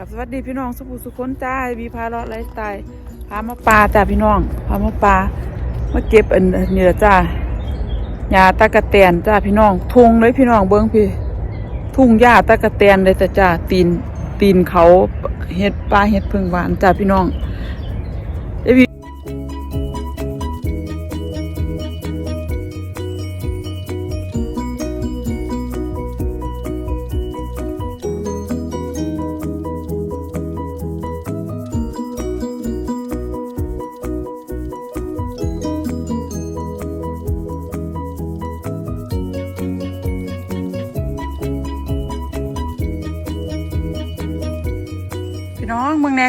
กับสวัสดีพี่น้องสุภูสุคนจ้าบีพาเลาะไลฟ์สไตล์พามาปลาจ้าพี่น้องพามาปลามาเก็บอันนี้ละจ้าหญ้าตะกะแตนจ้าพี่น้องทุ่งเลยพี่น้องเบิ้งพี่ ทุ่งหญ้าตะกะแตนเลยแต่จ้าตีนตีนเขาเห็ดปลาเห็ดพึ่งหวานจ้าพี่น้อง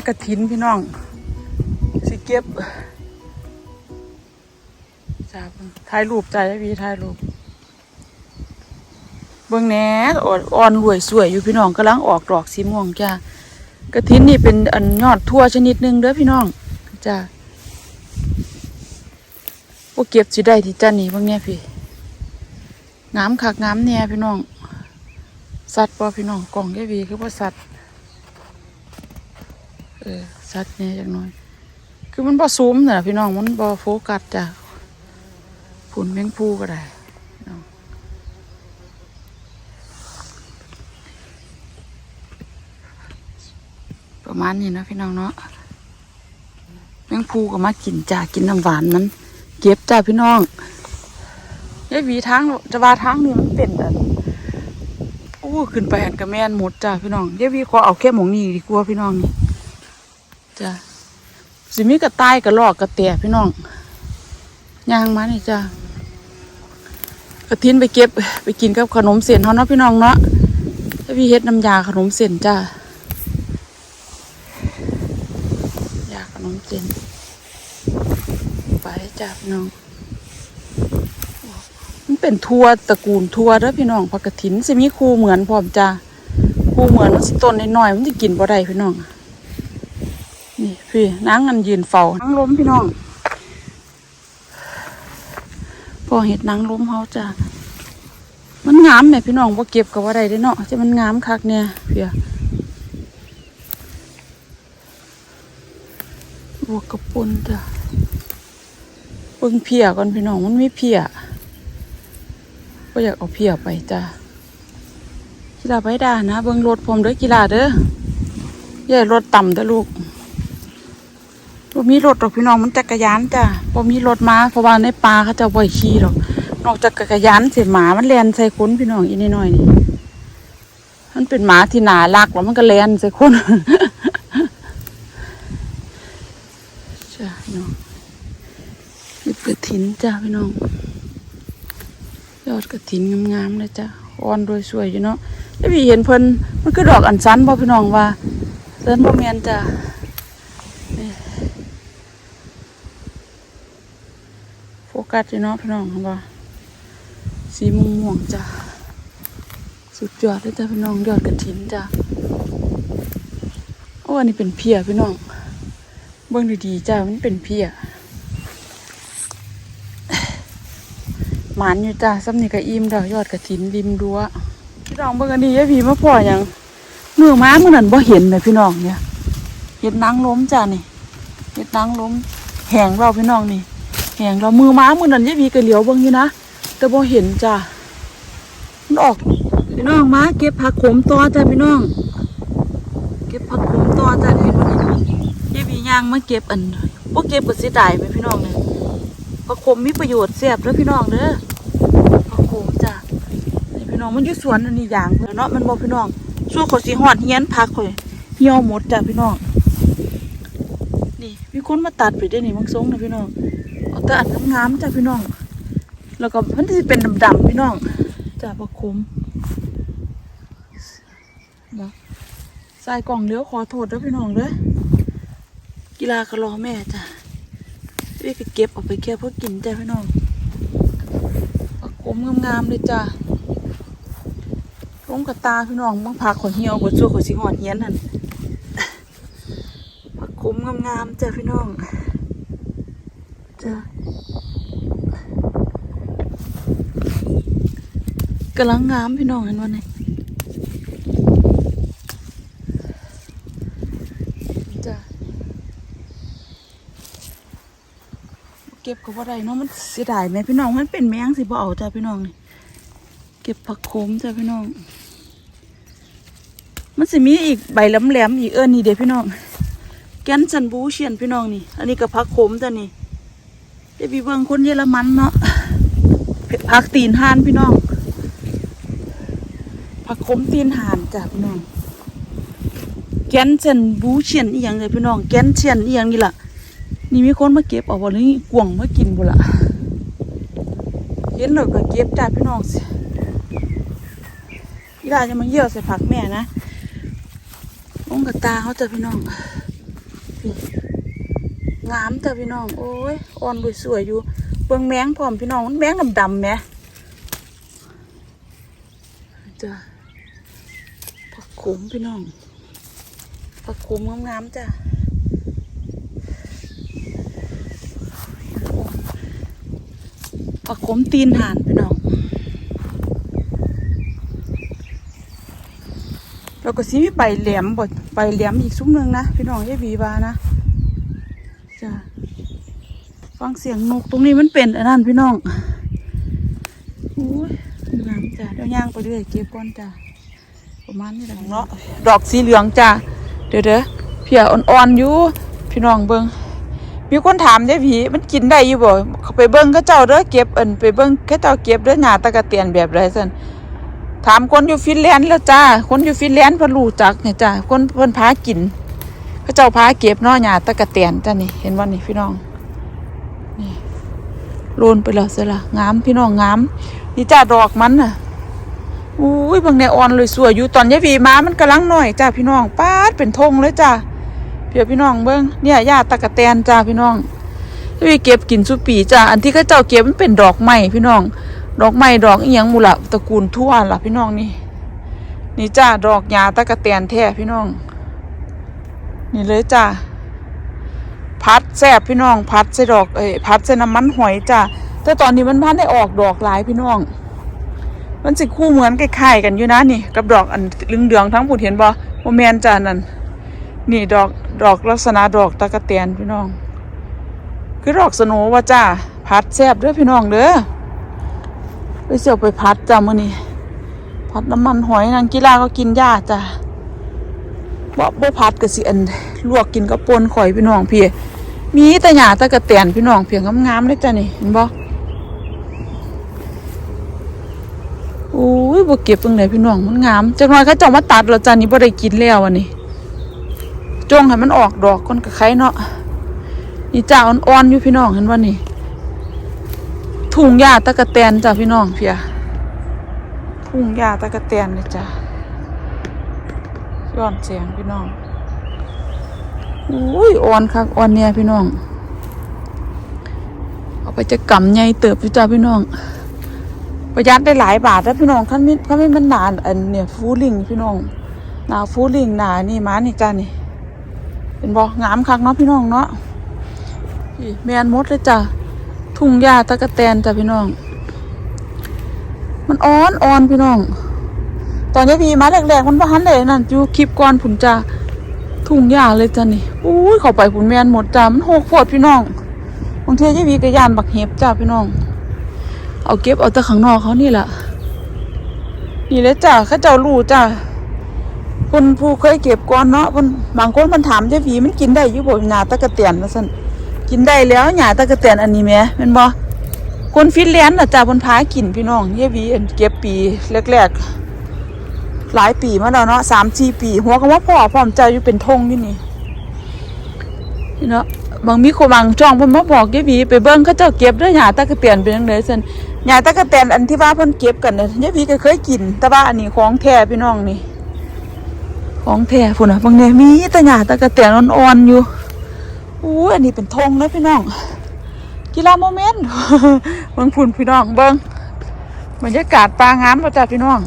กระถินพี่น้อง สิเก็บจ้าเบิ่งถ่ายรูปใจพี่ถ่ายรูป เบิ่งแหนอ่อนอ่อนรวยสวยอยู่พี่น้องกำลังออกดอกสีม่วงจ้ากระถินนี่เป็นอันยอดทั่วชนิดหนึ่งเด้อพี่น้องจ้าพวกเก็บสิได้ที่จ้านี่เบิ่งแหนพี่งามคักงามแหน่พี่น้องสัตว์ป่พี่น้องกล่องแกวีคือว่าสัตว์ ออสัตว์เนี่ยจังน้อย คือมันบ่ซูมน่ะพี่น้องมันบ่โฟกัสจ้ะผุนแมงพูก็ได้พี่น้องประมาณนี้นะพี่น้องเนาะแมงพูก็มากินจ้ากินน้ำหวานนั้นเก็บจ้าพี่น้องยายวีทางจะว่าทางนี้มันเป็นอันโอ้ขึ้นไปหันกระแมนหมดจ้าพี่น้องเดี๋ยวีขอเอาแค่หมองนี้ดีกว่าพี่น้องนี่ จ้าสิมีกระต่ายกระลอกกระแตพี่น้องย่างมานี่จ้ากระทินไปเก็บไปกินกับขนมเส้นเขาเนาะพี่น้องเนาะแล้วพี่เฮ็ดน้ำยาขนมเส้นจ้ายาขนมเส้นไปจ้าพี่น้องมันเป็นทัวตระกูลทัวเด้อพี่น้องผักกระถินสิมีคู่เหมือนพร้อมจ้าคู่เหมือนมันสิต้นน้อยๆมันจะกินบ่ได้พี่น้อง นี่พี่นางกันยืนเฝ้านางล้มพี่น้องพอเห็ดนางล้มเขาจ้ามันงามแหม่พี่น้องบ่เก็บกับว่าได้เด้เนาะจะมันงามคักเนี่ยเพียบวกกระปุนจ้ะเบิ่งเพียก่อนพี่น้องมันไมีเพียก็อยากเอาเพียไปจ้ากีฬาไปด่านะเบิ่งรถผมเด้อกีฬาเด้ออย่รถต่ำเด้อลูก บ่มีรถหรอกพี่น้องมันจักรยานจ้าบ่มีรถมาเพราะว่าในป่าเขาจะบ่อยขี่หรอกนอกจากจักรยานเสียหมามันแลนใส่คนพี่น้องอีนิดหน่อยนี่มันเป็นหมาที่หนารักแล้วมันก็แลนใส่คนจ้าพี่น้องนี่เปิดถินจ้าพี่น้องยอดกระถินงามๆเลยจ้ะอ่อนโดยสวยอยู่เนาะแล้วพี่เห็นเพิ่นมันคือดอกอันซันบ่พี่น้องว่าเดินบ่แม่นจ้ะนี่โฟ กัสอยู่เนาะพี่น้องเห็นบ่สีม่วงจ้ะสุดยอดเลยจ้ะพี่น้องยอดกระถินจ้ะโอ้อันนี้เป็นเพียพี่น้อง เบิ่งดีๆจ้ะมันเป็นเพียหมานอยู่จ้าซ้ำนี่ก็อิ่มดอกยอดกระถินริมรั้วพี่น้องเบิ่งอันนี้ยายผีมาพ่ออย่างมือม้ามือนั่นบ่เห็นเลยพี่น้องเนี่ยเห็ดนางล้มจ้านี่เห็ดนางล้มแหงเราพี่น้องนี่ แหงเรามือม้ามือนั่นยายผีก็เหลียวเบิ่งอยู่นะแต่บ่เห็นจ้ามันออกพี่น้องมาเก็บผักขมต่อจ้าพี่น้อง เก็บผักขมต่อจ้าเห็นบ่นี่ยายผีย่างมาเก็บอันบ่เก็บก็เสิตายไปพี่น้องเนี่ยผักขมมีประโยชน์แซ่บเด้อพี่น้องเด้อผักขมจ้ะพี่น้องมันอยู่สวนอันนี้อย่างเพิ่นเนาะมันบ่พี่น้องช่วงเขาสิฮอดเฮียนผักข่อยเหี่ยวหมดจ้ะพี่น้อง นี่มีคนมาตัดไปได้นี่มังสงนะพี่น้อง แต่อันงามๆจ้ะพี่น้อง แล้วก็มันสิเป็นดำๆพี่น้องจ้ะผักขมบ่ใส่กล่องเลี้ยวขอโทษด้อพี่น้องเด้อกีฬากะรอแม่จ้ะพี่ก็เก็บออกไปแค่เพื่อกินจ้ะพี่น้องผักขมงามๆเลยจ้ะลงกับตาพี่น้องบางผักขอเหี่ยวบนชั่วขอสิหอดเฮียนนั่นผักขมงามๆจ้ะพี่น้องจ้ะ กำลังงามพี่น้องเห็นวันนี้จ้ะเก็บก็บ่ได้เนาะมันเสียดายไหมพี่น้องมันเป็นแมงสิบ่เอาจ้ะพี่น้องนี่เก็บผักโขมจ้ะพี่น้อง มันสิมีอีกใบแหลมๆอีกเอิ้นนี่เด้พี่น้อง แกนสันบูเชียนพี่น้องนี่ อันนี้ก็ผักโขมจ้ะนี่เดี๋ยวพี่เบิ่งคนเยอรมันเนาะผักตีนห่านพี่น้อง ผักขมตีนห่านจ้ะพี่น้องแกนเซนบูเชียนอีหยังเลยพี่น้องแกนเชียนอีหยังนี่ล่ะนี่มีคนมาเก็บเอาบ่หรือกวงมากินบ่ล่ะเห็นแล้วก็เก็บจ้าพี่น้องสิพี่าจะมาเยี่ยวใส่ผักแม่นะลงกับตาเขาจ้ะพี่น้องงามจ้ะพี่น้องโอ้ยอ่อนด้วยสวยอยู่เบิ่งแมงพร้อมพี่น้องมันแมงดำๆแหมจ้ะ ผักขมพี่น้องผักขมงามๆจ้ะผักขมตีนห่านพี่น้องแล้วก็สิมีใบแหลมบดใบแหลมอีกซุ้มหนึ่งนะพี่น้องยายบีบานะจ้ะฟังเสียงนกตรงนี้มันเป็นอันนั้นพี่น้องโอ้ยงามจ้ะเดี๋ยวย่างไปเรื่อยเก็บก่อนจ้ะ ประมาณนี้แหละเนาะดอกสีเหลืองจ้าเดี๋ยวเด้อเพียอ่อนๆอยู่พี่น้องเบิ้งมีคนถามได้ผีมันกินได้อยู่บ่เขาไปเบิ้งเขาเจ้าเด้อเก็บอันไปเบิ้งเขาเจ้าเก็บเด้อหญ้าตะกะเตียนแบบไรซั่นถามคนอยู่ฟินแลนด์แล้วจ้า คนอยู่ฟินแลนด์พิ่นรู้จักเนี่ยจ้า คนเพิ่นพากินเขาเจ้าพาเก็บเนาะหญ้าตะกะเตียนจ้านี่เห็นบ่นี่พี่น้องนี่โลนไปแล้วเสียละงามพี่น้องงามนี่จ้าดอกมันน่ะ อุ้ยบางแนอ่อนเลยสวยอยู่ตอนยายพีมามันกำลังหน่อยจ้าพี่น้องป้าดเป็นธงเลยจ้าเพียวพี่น้องเบิ้งเนี่ยญาติตะกะแตนจ้าพี่น้องยายพีเก็บกินสุปีจ้าอันที่ข้าเจ้าเก็บมันเป็นดอกไม้พี่น้อง ดอกไม้ดอกอีหยังมูละตระกูลทั่วล่ะพี่น้องนี่ นี่จ้าดอกยาตะกะแตนแท้พี่น้อง นี่เลยจ้าพัดแซบพี่น้องพัดใส่ดอกเอ้ยพัดใส่น้ำมันหอยจ้าแต่ตอนนี้มันพันได้ออกดอกหลายพี่น้อง มันสิคู่เหมือนคล้ายๆกันอยู่นะนี่ กับดอกอันเหลืองๆทั้งผุดเห็นบ่โมแมนจานั่นนี่ดอกดอกลักษณะดอกตะกะแตนพี่น้อง คือดอกสโนว่าจ้าพัดแซบเด้อพี่น้องเด้อไปเสี่ยวไปพัดจ้ามื้อนี้พัดน้ำมันหอยนางกีฬาก็กินยาจ้าบ่บ่พัดก็สิอันลวกกินกับปนข่อยพี่น้องพี่มีแต่หญ้าตะกะแตนพี่น้องเพียงงามๆเลยจ้านี่เห็นบ่ อ้ยบ่เก็บเพิ่งไหนพี่น้องมันงามจักหน่อยเขาจ้ามาตัดแล้วจ้านี่บ่ได้กินแล้วอันนี้จงให้มันออกดอกก่อนก็ไข่เนาะนี่จ้าอ่อนๆอยู่พี่น้องเห็นว่านี่ทุ่งหญ้าตะกะแตนจ้าพี่น้องเพียทุ่งหญ้าตะกะแตนนี่จ้าย้อนเสียงพี่น้องโอ้ยอ่อนคักอ่อนเนี่ยพี่น้อง เอาไปจะกำใหญ่เติบอยู่จ้าพี่น้อง ประหยัดได้หลายบาทแล้วพี่น้องขั้นมิขั้นมิมันนานอันเนี่ยฟูลิงพี่น้องหนาฟูลิงหนานี่มานี่จ้านี่ เป็นบอกงามคักเนาะพี่น้องเนาะแมนมดเลยจ้ะทุ่งหญ้าตะกะแตนจ้ะพี่น้อง มันอ่อนอ่อนพี่น้อง ตอนนี้พีมาแรกๆมันพันเลยนั่นอยู่คลิปก่อนผุนจ้าทุ่งหญ้าเลยจ้ะนี่อุ้ยเข้าไปผุนแมนหมดจ้ามันหกโพดพี่น้องบางทียี่วีกระยานบักเห็บจ้าพี่น้อง เอาเก็บเอาแต่ข้างนอกเขานี่แหละนี่เลยจ้าเข้าเจ้ารู้จ้าคนผู้เคยเก็บก่อนเนาะคนบางคนมันถามเจ้าผีมันกินได้อยู่บ่หญ้าตะกะเตียนว่าซั่นกินได้แล้วหญ้าตะกะเตียนอันนี้แม่แม่นบ่คนฟินแลนด์น่ะจ้าเพิ่นพากินพี่น้องเยวีเก็บปีแรกๆหลายปีมาแล้วเนาะ3-4ปี หัวก็ว่าพ่อพร้อมเจ้าอยู่เป็นธงนี่นี่เนาะบางมีคนบางจ้องเพิ่นมาบอกเยวีไปเบิ่งเขาเจ้าเก็บด้อหญ้าตะกะเตียนเป็นจังไดซั่น หญ้าตะกะแตนอันที่ว่าเพิ่นเก็บกันเนี่ยยายพี่ก็เคยกิน แต่ว่าอันนี้ของแท้พี่น้องนี่ ของแท้พุ่นน่ะบางเนี่ยมีแต่หญ้าตะกะแตนอ่อนๆอยู่อู้อันนี้เป็นธงนะพี่น้อง กีฬาโมเมนต์บิ่งพุ่นพี่น้องเบิ่งบรรยากาศปลางามบ่จ้ะพี่น้อง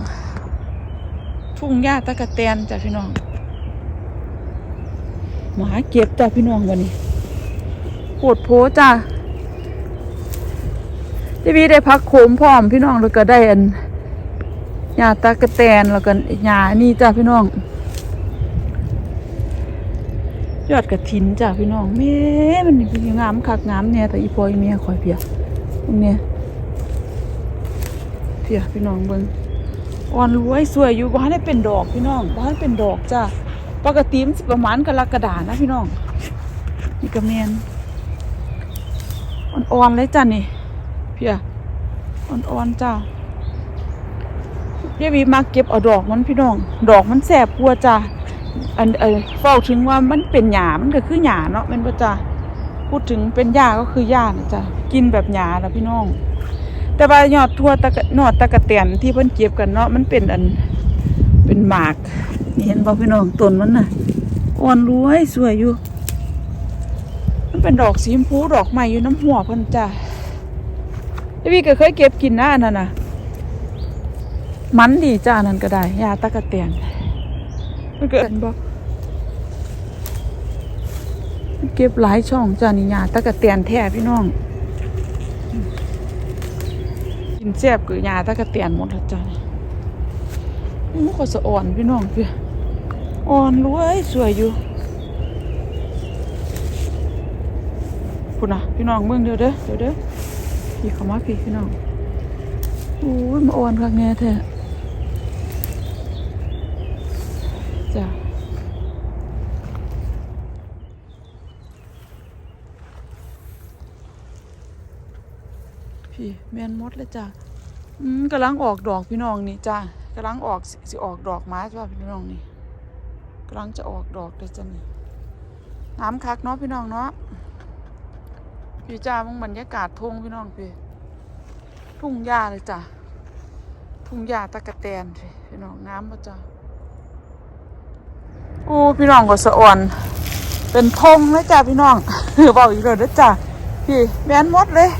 ทุ่งหญ้าตะกะแตนจ้ะพี่น้องหมาเก็บจ้ะพี่น้องวันนี้โคตรโพจ้ะ ที่พี่ได้พักโคมพร้อมพี่น้องแล้วก็ได้อันหญ้าตะกะแตนแล้วก็หญ้านี่จ้าพี่น้อง ยอดกระถินจ้ะพี่น้องแม่มันนี่เป็นงามคักงามเนี่ยแต่อีพอยเมียคอยเพียตรงเนี้ยเพียพี่น้องเบิ่งอ่อนรวยสวยอยู่บ้านได้เป็นดอกพี่น้องบ้านเป็นดอกจ้ะปกติมันสิประมาณกรกฎานะพี่น้องนี่ก็แมนอ่อนๆเลยจ้ะนี่ พียอ่อนๆจ้ะยายวีมาเก็บเอาดอกมันพี่น้อง ดอกมันแสบกลัวจ้ะอันเออเฝ้าถึงว่ามันเป็นหยามันก็คือหยาเนาะแมันบ่จ้ะพูดถึงเป็นหญ้าก็คือหญ้านะจ้ะกินแบบหยาละพี่น้อง แต่ว่ายอดทั่วตะกะนอดตะกะเตียนที่เพิ่นเก็บกันเนาะมันเป็นอันเป็นหมากนี่เห็นบ่พี่น้องต้นมันน่ะอ่อนรวยสวยอยู่ มันเป็นดอกสีชมพูดอกใหม่อยู่น้ำหัวเพิ่นจ้ะ พี่ก็เคยเก็บกินนะอันนั้นนะมันดีจ้าอันนั้นก็ได้ยาตะกะเตียนมันเกิดบ่เก็บหลายช่องจ้านี่ยาตะกะเตียนแท้พี่น้องกินแซ่บคือยาตะกะเตียนหมดแล้วจ้านี่มันก็สะอ่อนพี่น้องพี่อ่อนรวยสวยอยู่คุณน่ะพี่น้องเบิ่งเดี๋ยวเด้อเดี๋ยวเด้อ พี่เข้ามาพี่พี่น้องโอ้ยมาอ่อนคักแน่แท้จ้าพี่แมนมดเลยจ้ะอืมกำลังออกดอกพี่น้องนี่จ้ะกำลังออกสิออกดอกไม้จ้ะพี่น้องนี่กำลังจะออกดอกเลยจ้ะนี่น้ำคักเนาะพี่น้องเนาะ พี่จ้ามึงบรรยากาศทุ่งพี่น้องพี่ทุ่งหญ้าเลยจ้ะทุ่งหญ้าตะกะแตนพี่พี่น้องน้ำมาจ้ะโอ้พี่น้องก็สะอ่อน เป็นทงเลยจ้ะพี่น้องบอกอีกเลยนะจ้ะพี่แมนมดเลย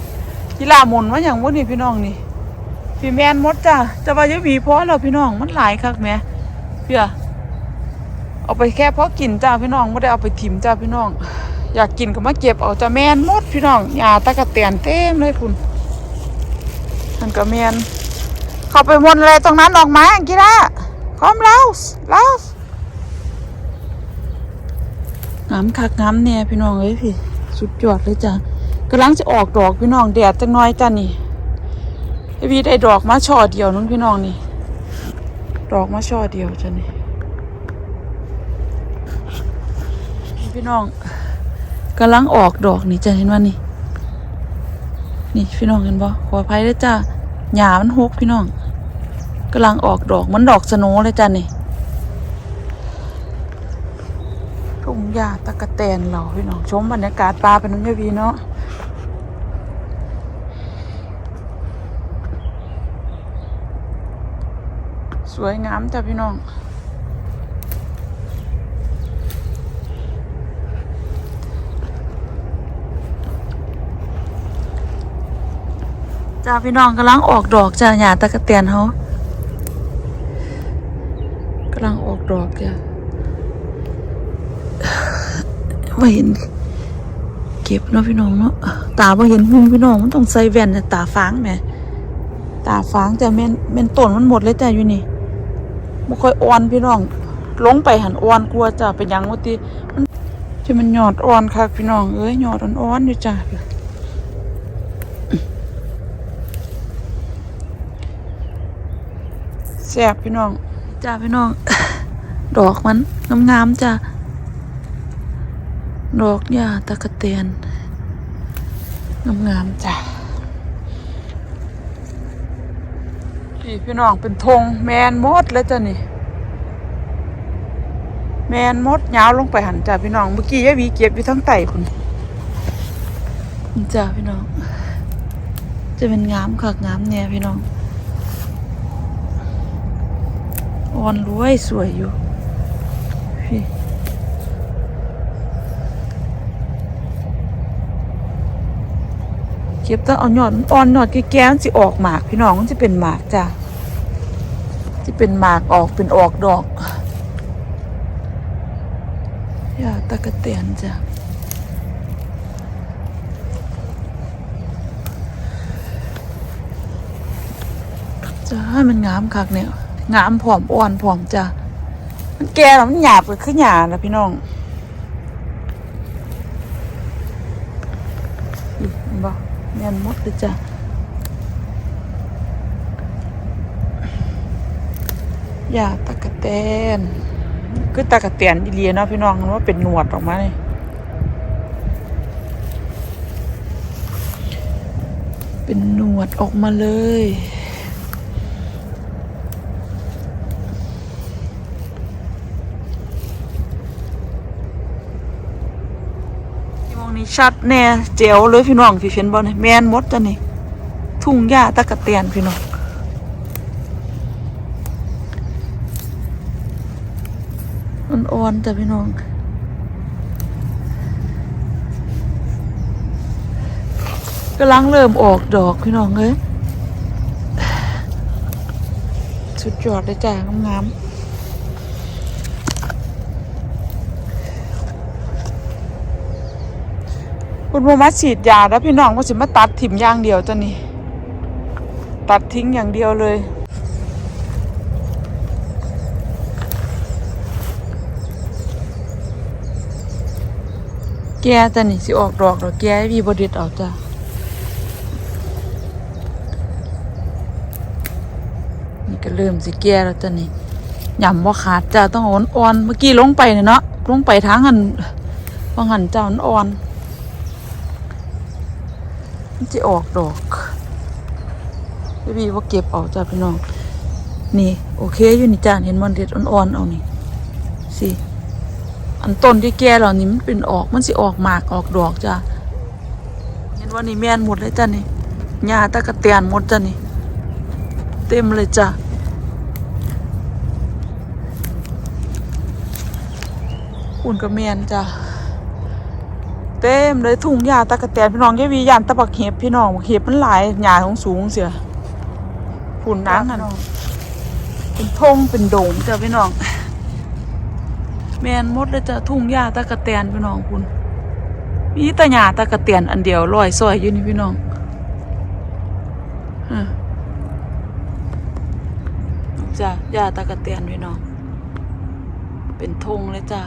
กีฬาหมุนว่าอย่างว่านี่พี่น้องนี่พี่แมนมดจ้ะจะว่าจะมีเพราะเราพี่น้องมันหลายคักแม่เพี่อเอาไปแค่เพราะกินจ้าพี่น้องไม่ได้เอาไปถิ่มจ้าพี่น้อง อยากกินก็มาเก็บเอาจ้าแมนมดพี่น้องหญ้าตะกะเตียนเต็มเลยคุณมันก็แมนเข้าไปมนอะไรตรงนั้นออกมากีฬาพร้อมแล้วแล้วงามคักงามเนี่ยพี่น้องเอ้ยพี่ สุดยอดเลยจ้ะกำลังจะออกดอกพี่น้องแดดจังน้อยจ้ะนี่พี่ได้ดอกมาช่อเดียวนู้นพี่น้องนี่ ดอกมาช่อเดียวจ้ะนี่พี่น้อง กำลังออกดอกนี่จะเห็นว่านี่ นี่พี่น้องเห็นบ่ขออภัยด้วยจ้ะหญ้ามันหกพี่น้องกำลังออกดอกมันดอกสโนเลยจ้ะนี่ทุ่งหญ้าตะกะแตนเราพี่น้องชมบรรยากาศปลาเป็นน้ำยาพีเนาะสวยงามจ้ะพี่น้อง จ้าพี่น้องกำลังออกดอกจ้าหญ้าตะกะเตียนเขากำลังออกดอกจ้ะว่าเห็น เก็บเนาะพี่น้องเนาะตาว่าเห็นหุงพี่น้องมันต้องใส่แว่นน่ะตาฟางแหมตาฟางแต่แม่นแม่นต้นมันหมดเลยแต่อยู่นี่บ่ค่อยอ่อนพี่น้องลงไปหันอ่อนกลัวจ้ะเป็นหยังว่าติมันที่มันหยอดอ่อนคักพี่น้องเอ้ยหยอดอ่อนๆอยู่จ้ะ แซ่บพี่น้อง จ้าพี่น้อง ดอกมันงามๆจ้ะดอกหญ้าตะกะเตียนงามๆจ้ะพี่พี่น้องเป็นธงแมนมดแล้วจ้ะนี่แมนมดยาวลงไปหันจ้าพี่น้องเมื่อกี้ยายหวีเก็บอยู่ทั้งไต่คุณนี่จ้าพี่น้อง จะเป็นงามคักงามเนี่ยพี่น้อง อ่อนรวยสวยอยู่พี่เก็บต้องเอายอดมันอ่อนยอดแก่ๆมันสิออกหมากพี่น้องจะเป็นหมากจ้าจะเป็นหมากออกเป็นออกดอกยาตะกะเตียนจ้ะจ้ามันงามคักเนี่ย งามผอมอ่อนผอมจ้ะมันแก่แล้มันหยาบก็ขึ้นหยาและพี่น้องบอกเนียนมดเลยจ้ะหยาตะกะแตนคือตะกะแตนอีเลียเนาะพี่น้องว่าเป็นหนวดออกมาเลยเป็นหนวดออกมาเลย ชัดแน่เจ๋วเลยพี่น้องพี่เห็นบ่นี่แมนมดจ้ะนี่ ทุ่งหญ้าตะกะเตียนพี่น้องอ่อนๆจ้ะพี่น้องกำลังเริ่มออกดอกพี่น้องเอ้ยสุดยอดเลยจ้างามๆ คุณพ่อมาฉีดยาแล้วพี่น้องก็สิมาตัดถิ่มอย่างเดียวจ้ะนี่ตัดทิ้งอย่างเดียวเลย แกจ้ะนี่สิออกดอกดอกแกให้พี่บดิดเอาจ้ะนี่ก็เริ่มสิแก่แล้วจ้ะนี่ยำว่าขาดจ้ะต้องอ่อนอ่อนเมื่อกี้ลงไปเนาะลงไปทางหันว่าหันเจ้ามันอ่อน มันจะออกดอกพี่บีว่าเก็บเอาจ้าพี่น้อง นี่ โอเคอยู่นี่จ้าเห็นมันเด็ดอ่อนๆเอานี่สิอันต้นที่แก่เหล่านี้มันเป็นออกมันสิออกหมากออกดอกจ้าเห็นว่านี่แม่นหมดเลยจ้านี่หญ้าตะกะเตียนหมดจ้านี่ เต็มเลยจ้าอุ่นกับแมนจ้า เต็มเลยทุ่งหญ้าตะกะแตนพี่น้องแกวียานตะบักเห็บพี่น้องบักเห็บมันหลายหญ้าของสูงเสียฝุ่นนังอะเป็นทงเป็นโดงจ้ะพี่น้อง แมนหมดเลยจ้ะทุ่งหญ้าตะกะแตนพี่น้องคุณมีแต่หญ้าตะกะแตนอันเดียวลอยซอยอยู่นี่พี่น้องฮะจ้ะหญ้าตะกะแตนพี่น้อง เป็นทงเลยจ้ะ